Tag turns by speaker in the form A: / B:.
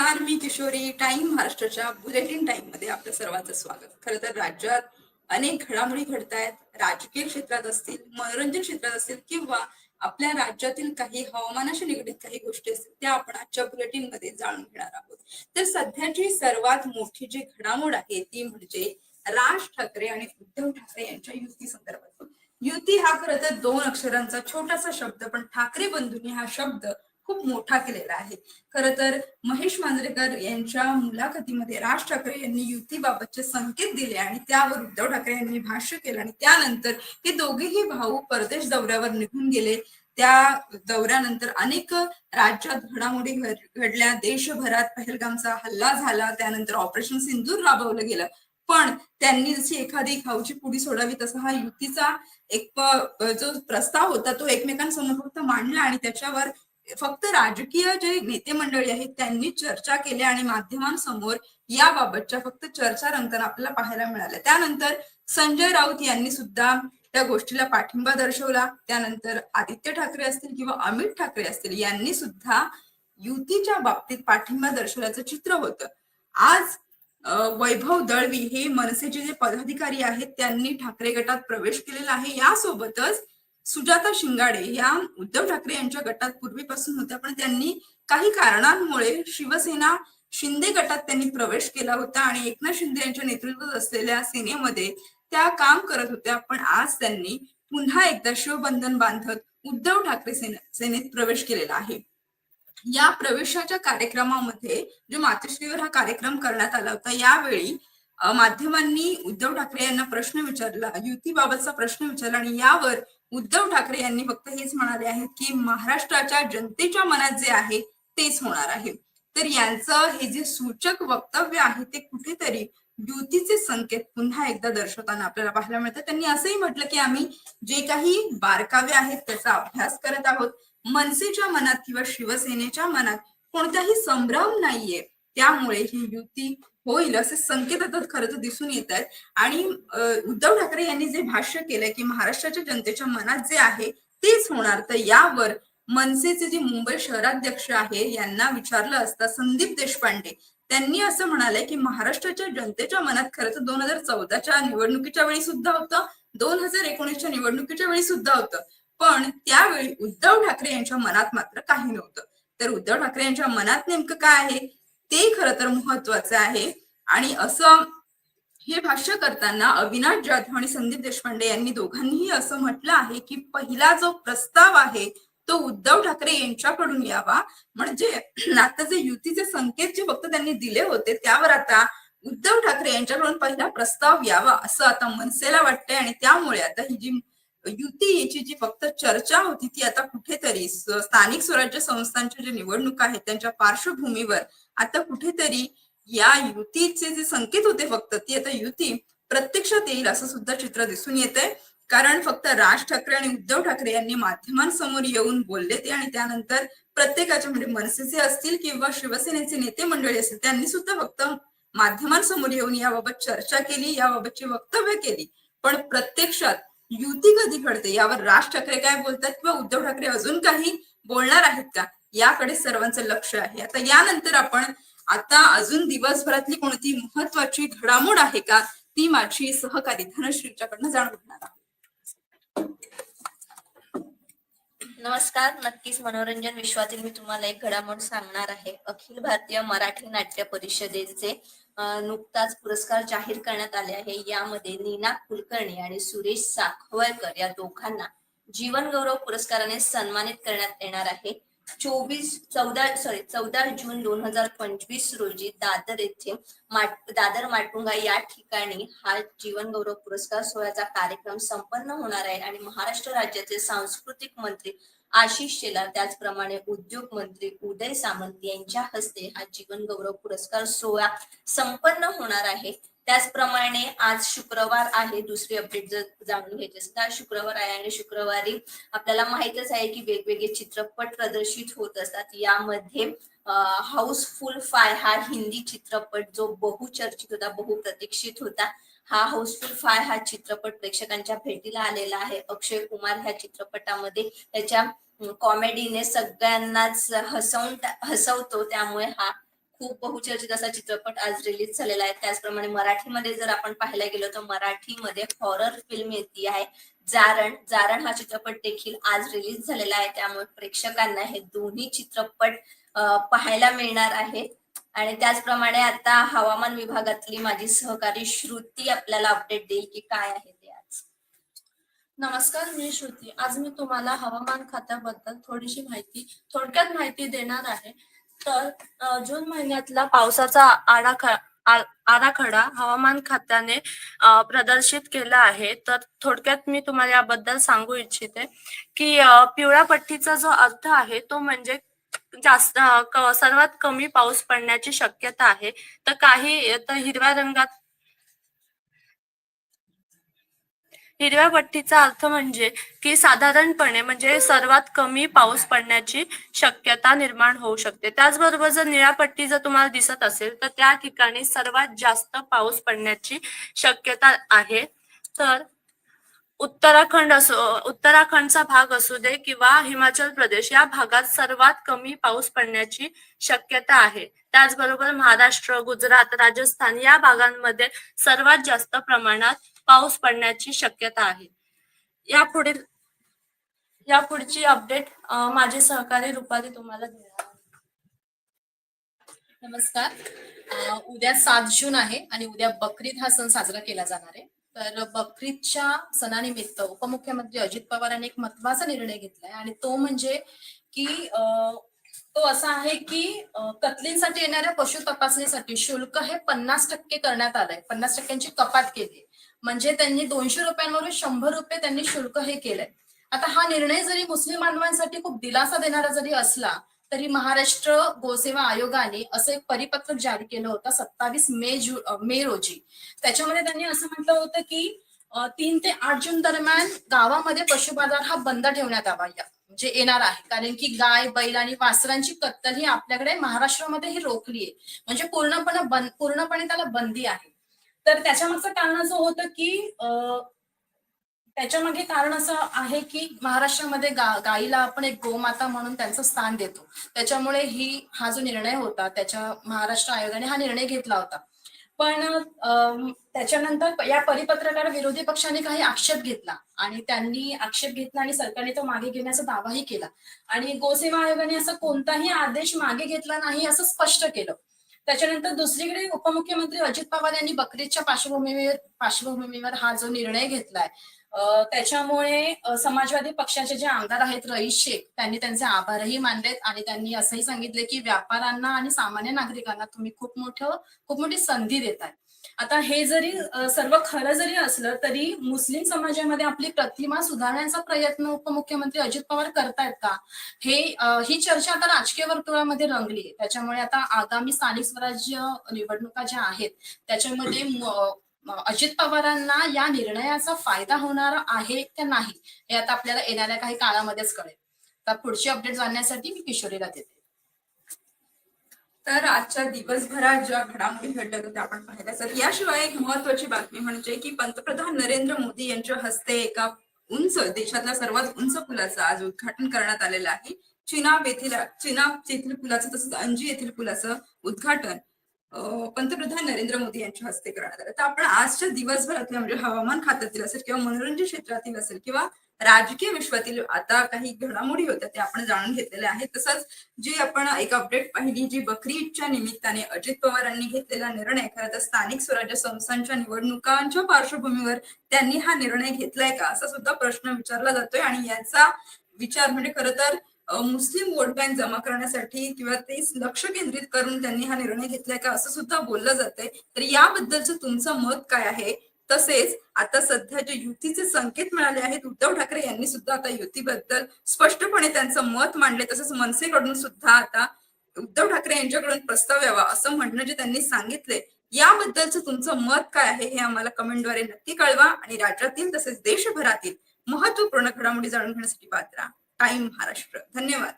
A: नमस्कार मी किशोरी टाइम महाराष्ट्राच्या बुलेटिन टाइममध्ये आपलं सर्वांचं स्वागत. खरं तर राज्यात अनेक घडामोडी घडत आहेत राजकीय क्षेत्रात असतील मनोरंजन क्षेत्रात असतील किंवा आपल्या राज्यातील काही हवामानाशी निगडीत काही गोष्टी असतील त्या आपण आजच्या बुलेटिनमध्ये जाणून घेणार आहोत. तर सध्याची सर्वात मोठी जी घडामोड आहे ती म्हणजे राज ठाकरे आणि उद्धव ठाकरे यांच्या युती संदर्भात. युती हा खरं तर दोन अक्षरांचा छोटासा शब्द पण ठाकरे बंधूंनी हा शब्द खूप मोठा केलेला आहे. खर तर महेश मांजरेकर यांच्या मुलाखतीमध्ये राज ठाकरे यांनी युतीबाबतचे संकेत दिले आणि त्यावर उद्धव ठाकरे यांनी भाष्य केलं आणि त्यानंतर हे दोघेही भाऊ परदेश दौऱ्यावर निघून गेले. त्या दौऱ्यानंतर अनेक राज्यात घडामोडी घडल्या. देशभरात पहलगामचा हल्ला झाला. त्यानंतर ऑपरेशन सिंदूर राबवलं गेलं. पण त्यांनी जशी एखादी खाऊची पुडी सोडावी तसा हा युतीचा एक जो प्रस्ताव होता तो एकमेकांसमोर फक्त मांडला आणि त्याच्यावर फक्त राजकीय जे नेते मंडळी आहेत त्यांनी चर्चा केल्या आणि माध्यमांसमोर याबाबतच्या फक्त चर्चा रंगताना आपल्याला पाहायला मिळाल्या त्यानंतर संजय राऊत यांनी सुद्धा त्या गोष्टीला पाठिंबा दर्शवला. त्यानंतर आदित्य ठाकरे असतील किंवा अमित ठाकरे असतील यांनी सुद्धा युतीच्या बाबतीत पाठिंबा दर्शवल्याचं चित्र होतं. आज वैभव दळवी हे मनसेचे जे पदाधिकारी आहेत त्यांनी ठाकरे गटात प्रवेश केलेला आहे. यासोबतच सुजाता शिंगाडे या उद्धव ठाकरे यांच्या गटात पूर्वीपासून होत्या पण त्यांनी काही कारणांमुळे शिवसेना शिंदे गटात त्यांनी प्रवेश केला होता आणि एकनाथ शिंदे यांच्या नेतृत्वात असलेल्या सेनेमध्ये त्या काम करत होत्या पण आज त्यांनी पुन्हा एकदा शिवबंधन बांधत उद्धव ठाकरे सेनेत प्रवेश केलेला आहे. या प्रवेशाच्या कार्यक्रमामध्ये जो मातोश्रीवर हा कार्यक्रम करण्यात आला होता यावेळी माध्यमांनी उद्धव ठाकरे यांना प्रश्न विचारला युतीबाबतचा प्रश्न विचारला आणि यावर उद्धव ठाकरे यांनी फक्त हेच म्हणाले आहेत की महाराष्ट्राच्या जनतेच्या मनात जे आहे तेच होणार आहे. तर यांचं हे जे सूचक वक्तव्य आहे ते कुठेतरी युतीचे संकेत पुन्हा एकदा दर्शवताना आपल्याला पाहायला मिळतात त्यांनी असंही म्हटलं की आम्ही जे काही बारकावे आहेत त्याचा अभ्यास करत आहोत. मनसेच्या मनात किंवा शिवसेनेच्या मनात कोणताही संभ्रम नाहीये. त्यामुळे ही युती होईल असे संकेत आता खरं तर दिसून येत आहेत. आणि उद्धव ठाकरे यांनी जे भाष्य केलंय की महाराष्ट्राच्या जनतेच्या मनात जे आहे तेच होणार. तर यावर मनसेचे जे मुंबई शहराध्यक्ष आहे यांना विचारलं असता संदीप देशपांडे त्यांनी असं म्हणालंय की महाराष्ट्राच्या जनतेच्या मनात खरं तर दोन हजार चौदाच्या निवडणुकीच्या वेळी सुद्धा होतं दोन हजार एकोणीसच्या निवडणुकीच्या वेळी सुद्धा होतं. पण त्यावेळी उद्धव ठाकरे यांच्या मनात मात्र काही नव्हतं. तर उद्धव ठाकरे यांच्या मनात नेमकं काय आहे? ते खरं तर महत्वाचं आहे. आणि असं हे भाष्य करताना अविनाश जाधव आणि संदीप देशपांडे यांनी दोघांनीही असं म्हटलं आहे की पहिला जो प्रस्ताव आहे तो उद्धव ठाकरे यांच्याकडून यावा. म्हणजे आता जे युतीचे संकेत जे फक्त त्यांनी दिले होते त्यावर आता उद्धव ठाकरे यांच्याकडून पहिला प्रस्ताव यावा असं आता मनसेला वाटतंय. आणि त्यामुळे आता ही जी युती याची जी फक्त चर्चा होती ती आता कुठेतरी स्थानिक स्वराज्य संस्थांच्या ज्या निवडणुका आहेत त्यांच्या पार्श्वभूमीवर आता कुठेतरी या युतीचे जे संकेत होते फक्त ती आता युती प्रत्यक्षात येईल असं सुद्धा चित्र दिसून येत आहे कारण फक्त राज ठाकरे आणि उद्धव ठाकरे यांनी माध्यमांसमोर येऊन बोलले ते आणि त्यानंतर प्रत्येकाच्या म्हणजे मनसेचे असतील किंवा शिवसेनेचे नेते मंडळी असतील त्यांनी सुद्धा फक्त माध्यमांसमोर येऊन याबाबत चर्चा केली याबाबतची वक्तव्य केली. पण प्रत्यक्षात युती कधी घडते? यावर राज ठाकरे काय बोलतात किंवा उद्धव ठाकरे अजून काही बोलणार आहेत का? याकडे सर्वांचं लक्ष आहे. आता यानंतर आपण आता अजून दिवसभरातली कोणती महत्वाची घडामोड आहे का ती माझी सहकारी धनश्रीच्याकडनं जाणून घेणार आहोत.
B: नमस्कार नक्कीच मनोरंजन विश्वातील मी तुम्हाला एक घडामोड सांगणार आहे. अखिल भारतीय मराठी नाट्य परिषदेचे नुकताच पुरस्कार जाहीर करण्यात आले आहे. यामध्ये नीना कुलकर्णी आणि सुरेश साखवळकर या दोघांना जीवन गौरव पुरस्काराने सन्मानित करण्यात येणार आहे. चोवीस चौदा सॉरी चौदा जून दोन हजार पंचवीस रोजी दादर येथे माट दादर माटुंगा या ठिकाणी हा जीवन गौरव पुरस्कार सोहळ्याचा कार्यक्रम संपन्न होणार आहे आणि महाराष्ट्र राज्याचे सांस्कृतिक मंत्री आशिष शेलार त्याचप्रमाणे उद्योग मंत्री उदय सामंत यांच्या हस्ते हा जीवन गौरव पुरस्कार सोहळा संपन्न होणार आहे. त्याचप्रमाणे आज शुक्रवार आहे दुसरी अपडेट जर जाणून घ्यायची असेल तर शुक्रवार आहे आणि शुक्रवारी आपल्याला माहितच आहे की वेगवेगळे चित्रपट प्रदर्शित होत असतात. यामध्ये हाऊसफुल फाय हा हिंदी चित्रपट जो बहुचर्चित होता बहुप्रतीक्षित होता हा हाऊसफुल फाय हा चित्रपट प्रेक्षकांच्या भेटीला आलेला आहे. अक्षय कुमार ह्या चित्रपटामध्ये त्याच्या कॉमेडीने सगळ्यांनाच हसवून हसवतो त्यामुळे हा खूप बहुचर्चित असा चित्रपट आज रिलीज झालेला आहे. त्याचप्रमाणे मराठीमध्ये जर आपण पाहायला गेलो तर मराठीमध्ये हॉरर फिल्म येते आहे. जारण जारण हा चित्रपट देखील आज रिलीज झालेला आहे. त्यामुळे प्रेक्षकांना हे दोन्ही चित्रपट पाहायला मिळणार आहे आणि त्याचप्रमाणे आता हवामान विभागातली माझी सहकारी श्रुती आपल्याला अपडेट देईल की काय आहे ते आज.
C: नमस्कार मी श्रुती. आज मी तुम्हाला हवामान खात्याबद्दल थोडीशी माहिती थोडक्यात माहिती देणार आहे. तर जून महिन्यातला पावसाचा आराखडा हवामान खात्याने प्रदर्शित केला आहे. तर थोडक्यात मी तुम्हाला याबद्दल सांगू इच्छिते की पिवळ्या पट्टीचा जो अर्थ आहे तो म्हणजे जास्त सर्वात कमी पाऊस पडण्याची शक्यता आहे. तर काही तर हिरव्या रंगात हिरव्या पट्टीचा अर्थ म्हणजे की साधारणपणे म्हणजे सर्वात कमी पाऊस पडण्याची शक्यता निर्माण होऊ शकते. त्याचबरोबर जर निळ्या पट्टी जर तुम्हाला दिसत असेल तर त्या ठिकाणी सर्वात जास्त पाऊस पडण्याची शक्यता आहे. तर उत्तराखंड असो उत्तराखंडचा भाग असू दे किंवा हिमाचल प्रदेश या भागात सर्वात कमी पाऊस पडण्याची शक्यता आहे. त्याचबरोबर महाराष्ट्र गुजरात राजस्थान या भागांमध्ये सर्वात जास्त प्रमाणात पाऊस पडण्याची शक्यता आहे. या पुढील या पुढची अपडेट माझे सहकारी रुपाली तुम्हाला देणार
D: नमस्कार. उद्या सात जून आहे आणि उद्या बकरीद हा सण साजरा केला जाणार आहे. तर बकरीदच्या सणानिमित्त उपमुख्यमंत्री अजित पवारांनी एक महत्त्वाचा निर्णय घेतलाय आणि तो म्हणजे की तो असा आहे की कतलींसाठी कत्लींसाठी येणाऱ्या पशु तपासणीसाठी शुल्क हे पन्नास टक्के करण्यात आलंय. पन्नास टक्क्यांची कपात केली म्हणजे त्यांनी दोनशे रुपयांवरून शंभर रुपये त्यांनी शुल्क हे केलंय. आता हा निर्णय जरी मुस्लिम बांधवांसाठी खूप दिलासा देणारा जरी असला तरी महाराष्ट्र गोसेवा आयोगाने असं एक परिपत्रक जारी केलं होतं सत्तावीस मे जु मे रोजी. त्याच्यामध्ये त्यांनी असं म्हटलं होतं की तीन ते आठ जून दरम्यान गावामध्ये पशु बाजार हा बंद ठेवण्यात यावा या- म्हणजे येणार आहे. कारण की गाय बैल आणि वासरांची कत्तल ही आपल्याकडे महाराष्ट्रामध्ये ही रोखली आहे. म्हणजे पूर्णपणे बंद पूर्णपणे त्याला बंदी आहे. तर त्याच्यामागचं कारण असं होतं की त्याच्यामागे कारण असं आहे की महाराष्ट्रामध्ये गा गाईला आपण एक गोमाता म्हणून त्यांचं स्थान देतो. त्याच्यामुळे ही हा जो निर्णय होता त्याच्या महाराष्ट्र आयोगाने हा निर्णय घेतला होता. पण त्याच्यानंतर या परिपत्रकाला विरोधी पक्षाने काही आक्षेप घेतला आणि त्यांनी आक्षेप घेतला आणि सरकारने तो मागे घेण्याचा दावाही केला. आणि गोसेवा आयोगाने असा कोणताही आदेश मागे घेतला नाही असं स्पष्ट केलं. त्याच्यानंतर दुसरीकडे उपमुख्यमंत्री अजित पवार यांनी बकरीदच्या पार्श्वभूमीवर पार्श्वभूमीवर हा जो निर्णय घेतलाय त्याच्यामुळे समाजवादी पक्षाचे जे आमदार आहेत रईस शेख त्यांनी त्यांचे आभारही मानलेत आणि त्यांनी असंही सांगितले की व्यापाऱ्यांना आणि सामान्य नागरिकांना तुम्ही खूप मोठं खूप मोठी संधी देताय. आता हे जरी सर्व खरं जरी असलं तरी मुस्लिम समाजामध्ये आपली प्रतिमा सुधारण्याचा प्रयत्न उपमुख्यमंत्री अजित पवार करतायत का? हे ही चर्चा आता राजकीय वर्तुळामध्ये रंगली आहे. त्याच्यामुळे आता आगामी स्थानिक स्वराज्य निवडणुका ज्या आहेत त्याच्यामध्ये अजित पवारांना या निर्णयाचा फायदा होणार आहे का नाही हे आता आपल्याला येणाऱ्या काही काळामध्येच कळेल. तर पुढची अपडेट जाणण्यासाठी मी किशोरीला देते.
A: तर आजच्या दिवसभरात ज्या घडामोडी घडल्या होत्या आपण पाहिल्या. तर याशिवाय एक महत्वाची बातमी म्हणजे की पंतप्रधान नरेंद्र मोदी यांच्या हस्ते एका उंच देशातल्या सर्वात उंच पुलाचं आज उद्घाटन करण्यात आलेलं आहे. चिनाब येथील चिनाब येथील पुलाचं तसंच अंजी येथील पुलाचं उद्घाटन पंतप्रधान नरेंद्र मोदी यांच्या हस्ते करण्यात आलं. तर आपण आजच्या दिवसभरातल्या म्हणजे हवामान खात्यातील असेल किंवा मनोरंजन क्षेत्रातील असेल किंवा राजकीय विश्वातील आता काही घडामोडी होत्या त्या आपण जाणून घेतलेल्या आहेत. तसंच जी आपण एक अपडेट पाहिली जी बकरी ईदच्या निमित्ताने अजित पवारांनी घेतलेला निर्णय खरं तर स्थानिक स्वराज्य संस्थांच्या निवडणुकांच्या पार्श्वभूमीवर त्यांनी हा निर्णय घेतलाय का? असा सुद्धा प्रश्न विचारला जातोय आणि याचा विचार म्हणजे खरं तर मुस्लिम वोट बँक जमा करण्यासाठी किंवा ते लक्ष केंद्रित करून त्यांनी हा निर्णय घेतलाय का? असं सुद्धा बोललं जातंय. तर याबद्दलचं तुमचं मत काय आहे? तसेच आता सध्या जे युतीचे संकेत मिळाले आहेत उद्धव ठाकरे यांनी सुद्धा आता युतीबद्दल स्पष्टपणे त्यांचं मत मांडले. तसंच मनसेकडून सुद्धा आता उद्धव ठाकरे यांच्याकडून प्रस्ताव यावा असं म्हणणं जे त्यांनी सांगितले याबद्दलचं तुमचं मत काय आहे हे आम्हाला कमेंटद्वारे नक्की कळवा आणि राज्यातील तसेच देशभरातील महत्त्वपूर्ण घडामोडी जाणून घेण्यासाठी पात्रा टाइम महाराष्ट्र. धन्यवाद.